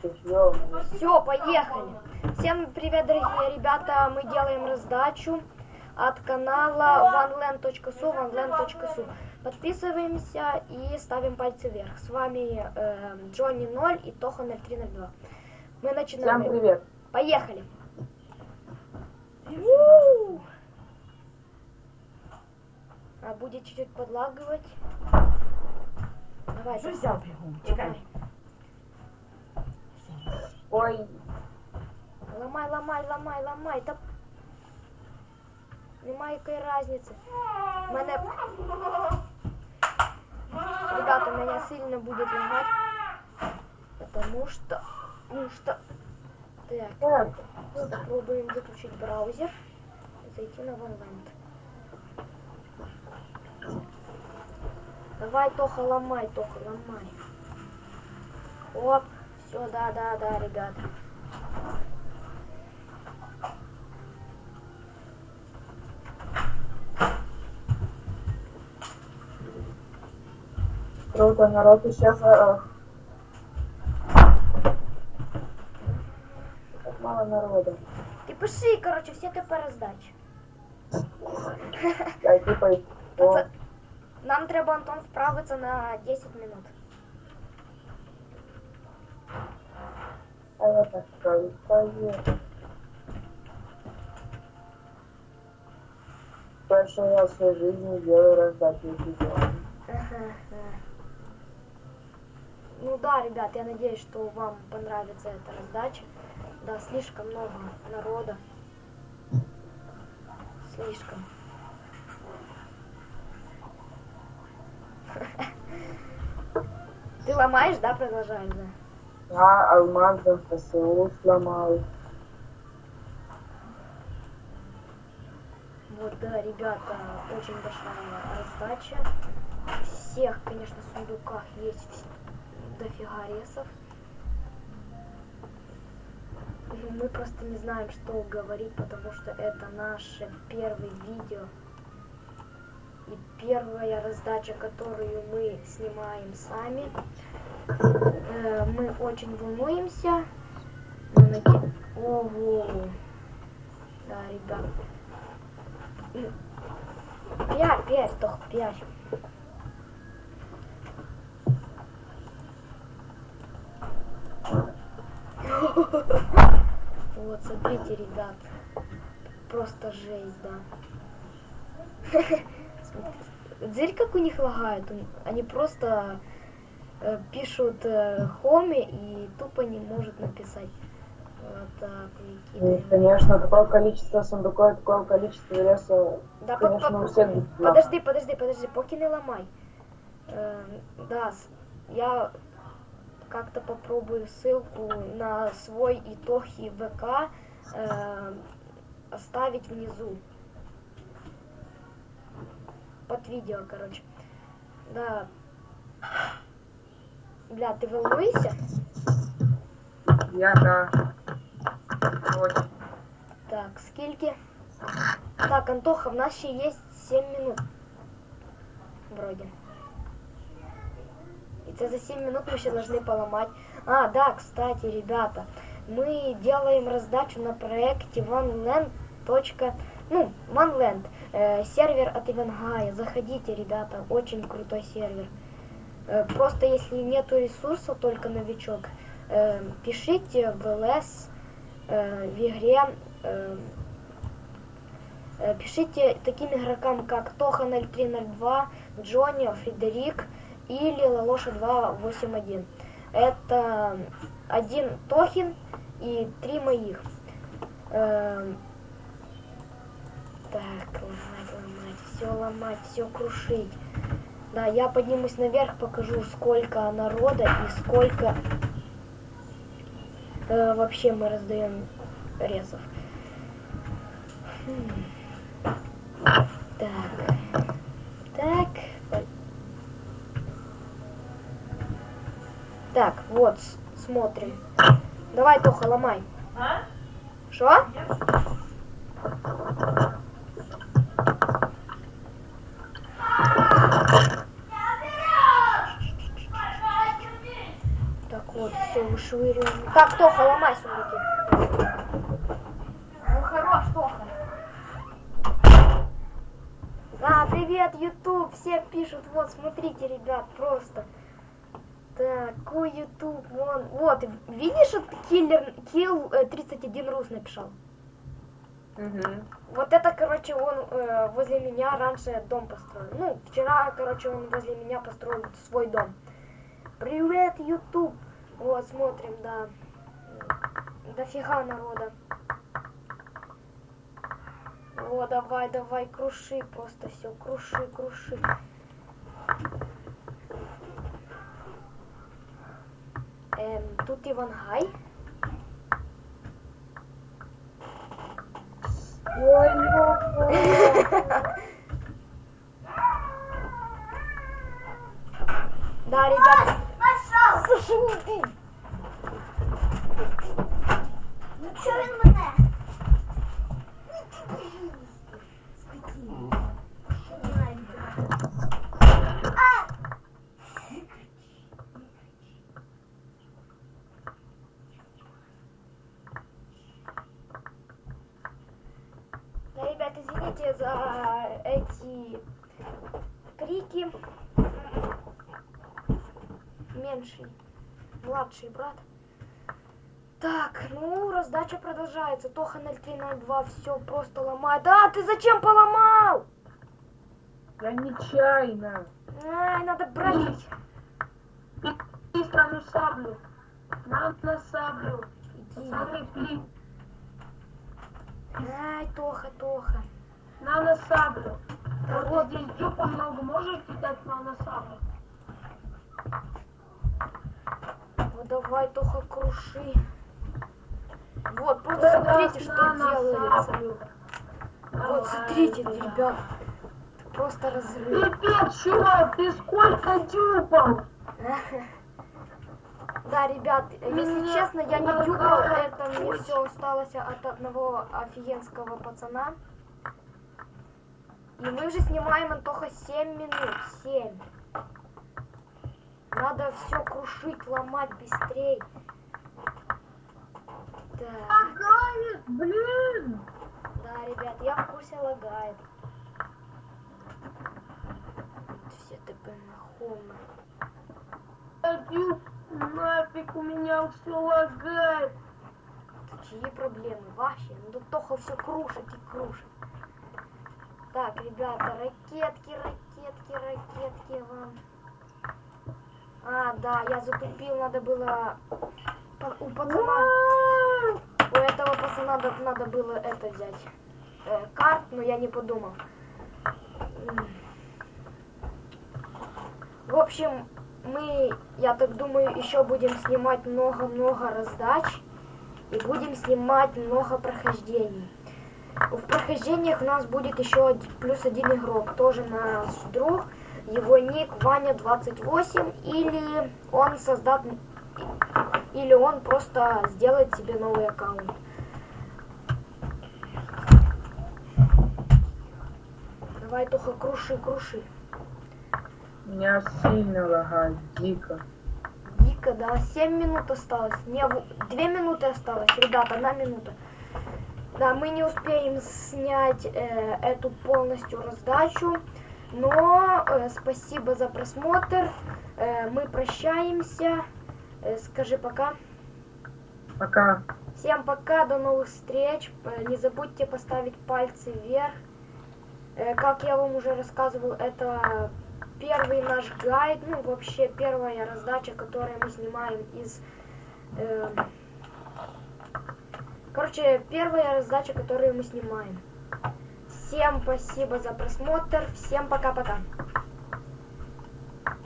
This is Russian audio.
Все, поехали. Всем привет, дорогие ребята. Мы делаем раздачу от канала oneland.su, oneland.su. Подписываемся и ставим пальцы вверх. С вами э, Джонни 0 и Тоха 0302. Мы начинаем. Всем привет. Поехали. А будет чуть-чуть подлагивать. Давай, взяв бігом. Чекай. Ой, Ломай, ломай, ломай, ломай. Та... Нема якої разниці. Мене... Ребята, меня сильно будет лагать. Потому что... Ну что... Так, попробуем выключить браузер. Зайти на OneLand. Давай, Тоха, ломай, Тоха, ломай. Оп. Все, да, да, да, ребята. круто, народ сейчас... э, Так мало народу. Ти пиши, короче, все тепер роздачі. Я типа... о, Це- Нам треба, Антон, вправитися на 10 минут. Я скажу, скажу. Перший раз в своей жизни делаю раздачу видео. Ну да, ребят, я надеюсь, что вам понравится эта раздача. Да, слишком много народа. Слишком. Ты ломаешь, да, продолжаешь, да? Я алмазом ПСУ сломал. Вот, да, ребята, очень большая раздача. В всех, конечно, сундуках есть дофига ресов. Ну, мы просто не знаем, что говорить, потому что это наше первое видео. И первая раздача, которую мы снимаем сами. Э, мы очень волнуемся. Мы наде- Ого. Да, ребят. Пять, пять, toch, пять. Вот, смотрите, ребят. Просто жесть, да. Смотри, как у них лагает. Он- Они просто э, пишут э, хоме и тупо не может написать. Вот И, выкидываем. конечно, такое количество сундуков, такое количество леса, Да, по- конечно, по- у всех. Подожди, подожди, подожди, поки не ломай. Эм, да, я как-то попробую ссылку на свой итоги ВК эм, оставить внизу. Под видео, короче. Да. Бля, ты волнуешься? Я, да. Очень. Так, скільки? Так, Антоха, в нас ще є 7 минут. Вроде. И це за 7 минут мы еще должны поломать. А, да, кстати, ребята, мы делаем раздачу на проекте OneLand. Ну, OneLand. э, сервер от Ивангая. Заходите, ребята, очень крутой сервер. Э, просто если нету ресурсов, только новичок, э, пишите в ЛС э, в игре э, э, пишите таким игрокам, как Тоха 0302, Джонни, Фредерик или Лалоша 281. Это один Тохин и три моих. Эм, Так, ломать, ломать, все ломать, все крушить. Да, я поднимусь наверх, покажу, сколько народа и сколько э, вообще мы раздаем резов. Хм. Так. Так. Так, вот, смотрим. Давай, Тоха, ломай. А? Что? Швырю. Так, Тоха, ломай сундуки. Ну хорош, Тоха. А, привет, YouTube. Все пишут, вот, смотрите, ребят, просто. Так, ку YouTube, вон. Вот, видишь, вот киллер, килл э, 31 рус написал. Угу. Вот это, короче, он э, возле меня раньше дом построил. Ну, вчера, короче, он возле меня построил свой дом. Привет, YouTube! Вот, смотрим, да. Дофига народа. О, давай, давай, круши просто все, круши, круши. Эм, тут Ивангай. Ой, Лёха. Да, ребят. Ты. Ну що він? Да, ребят, извините за эти крики. Меньший, младший брат. Так, ну, раздача продолжается. Тоха 0302 все просто ломает. А, ты зачем поломал? Я нечаянно. Ай, надо брать. На саблю. Нам на саблю. Иди. Ай, Тоха, Тоха. На на саблю. Вот здесь джупа много. Можешь кидать на на саблю? вот давай, Тоха, круши. Вот, просто смотрите, что делается. Вот, смотрите, ребят. Просто разрыв. Пипец, чувак, ты сколько дюпал? Да, ребят, если Меня честно, я не дюпал, это мне все осталось от одного офигенского пацана. И мы же снимаем Антоха 7 минут, 7. Надо все крушить, ломать быстрей. Лагает, блин. да, ребят, я в курсе лагает. Все ТП на холм. Дюб, нафиг у меня все лагает. Чьи проблемы? Ваши. Ну тут Тоха все крушит и крушит. Так, ребята, ракетки, ракетки, ракетки вам. А, да, я затупил, надо было... У пацана... У этого пацана надо было это взять. Э, карт, но я не подумал. В общем, мы, я так думаю, еще будем снимать много-много раздач. И будем снимать много прохождений. В прохождениях у нас будет еще плюс один игрок, тоже наш друг. Его ник Ваня28, или он создаст, или он просто сделает себе новый аккаунт. Давай, Тоха, круши, круши. Меня сильно лагает, дико. Дико, да. 7 минут осталось. Не, 2 минуты осталось. Ребята, одна минута. Да, мы не успеем снять э, эту полностью раздачу. Но э, спасибо за просмотр. Э, мы прощаемся. Э, скажи пока. Пока. Всем пока, до новых встреч. Э, Не забудьте поставить пальцы вверх. Э, Как я вам уже рассказывал, это первый наш гайд, ну вообще первая раздача, которую мы снимаем из... э, Короче, первая раздача, которую мы снимаем. Всем спасибо за просмотр. Всем пока-пока.